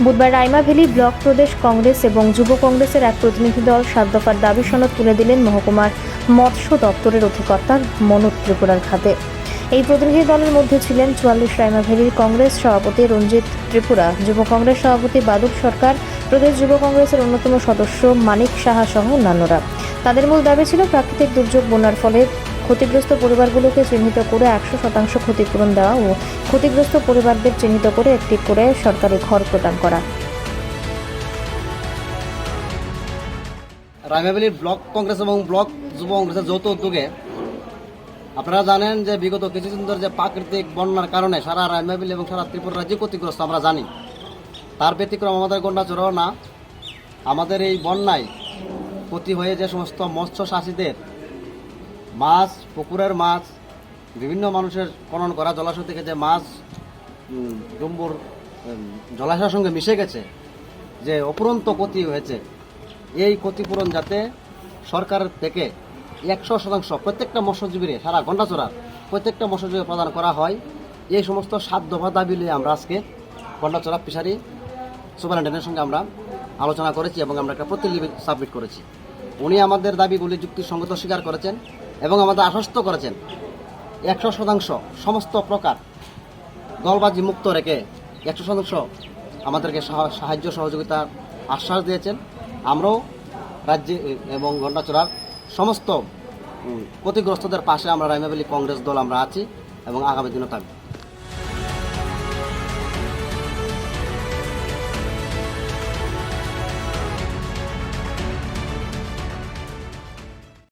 বুধবার রাইমাভেলি ব্লক প্রদেশ কংগ্রেস এবং যুব কংগ্রেসের এক প্রতিনিধি দল সাত দফার দাবি সনদ তুলে দিলেন মহকুমার মৎস্য দপ্তরের অধিকর্তা মনোজ ত্রিপুরার খাতে। এই প্রতিনিধি দলের মধ্যে ছিলেন চুয়াল্লিশ রাইমাভেলির কংগ্রেস সভাপতি রঞ্জিত ত্রিপুরা, যুব কংগ্রেস সভাপতি বাদুক সরকার, প্রদেশ যুব কংগ্রেসের অন্যতম সদস্য মানিক সাহা সহ অন্যান্যরা। তাদের মূল দাবি ছিল প্রাকৃতিক দুর্যোগ বন্যার ফলে ক্ষতিগ্রস্ত পরিবারগুলোকে চিহ্নিত করে একশো শতাংশ ক্ষতিপূরণ দেওয়া ও ক্ষতিগ্রস্ত পরিবারদের চিহ্নিত করে একটি করে সরকারি ঘর প্রদান করা। রাইমাবেলির ব্লক কংগ্রেস এবং ব্লক যুব কংগ্রেসের যৌথ উদ্যোগে আপনারা জানেন যে বিগত কিছুদিন ধরে যে প্রাকৃতিক বন্যার কারণে সারা রাইমাবিলি এবং সারা ত্রিপুরা রাজ্যে ক্ষতিগ্রস্ত, আমরা জানি। তার ব্যতিক্রম আমাদের গন্ডাচড়াও না। আমাদের এই বন্যায় ক্ষতি হয়ে যে সমস্ত মৎস্য চাষিদের মাছ, পুকুরের মাছ, বিভিন্ন মানুষের খনন করা, জলাশয় থেকে যে মাছ ডুম্বুর জলাশয়ের সঙ্গে মিশে গেছে, যে অপুরন্ত ক্ষতি হয়েছে, এই ক্ষতিপূরণ যাতে সরকার থেকে একশো শতাংশ, প্রত্যেকটা মৎস্যজীবীর সারা ঘণ্টাচড়া প্রত্যেকটা মৎস্যজীবী প্রদান করা হয়, এই সমস্ত সাত দফা দাবি নিয়ে আমরা আজকে ঘণ্টাচড়া ফিশারি সুপারিনটেন্ডেন্টের সঙ্গে আমরা আলোচনা করেছি এবং আমরা একটা প্রতিলিপি সাবমিট করেছি। উনি আমাদের দাবিগুলি যুক্তিসঙ্গত স্বীকার করেছেন। এবং আমাদের আশ্বস্ত করেছেন। একশো শতাংশ সমস্ত প্রকার দলবাজি মুক্ত রেখে একশো শতাংশ আমাদেরকে সাহা- সাহায্য সহযোগিতার আশ্বাস দিয়েছেন। আমরাও রাজ্যে এবং ঘণ্টাচড়ার সমস্ত ক্ষতিগ্রস্তদের পাশে আমরা রাইমাবেলি কংগ্রেস দল আমরা আছি এবং আগামী দিনও থাকব।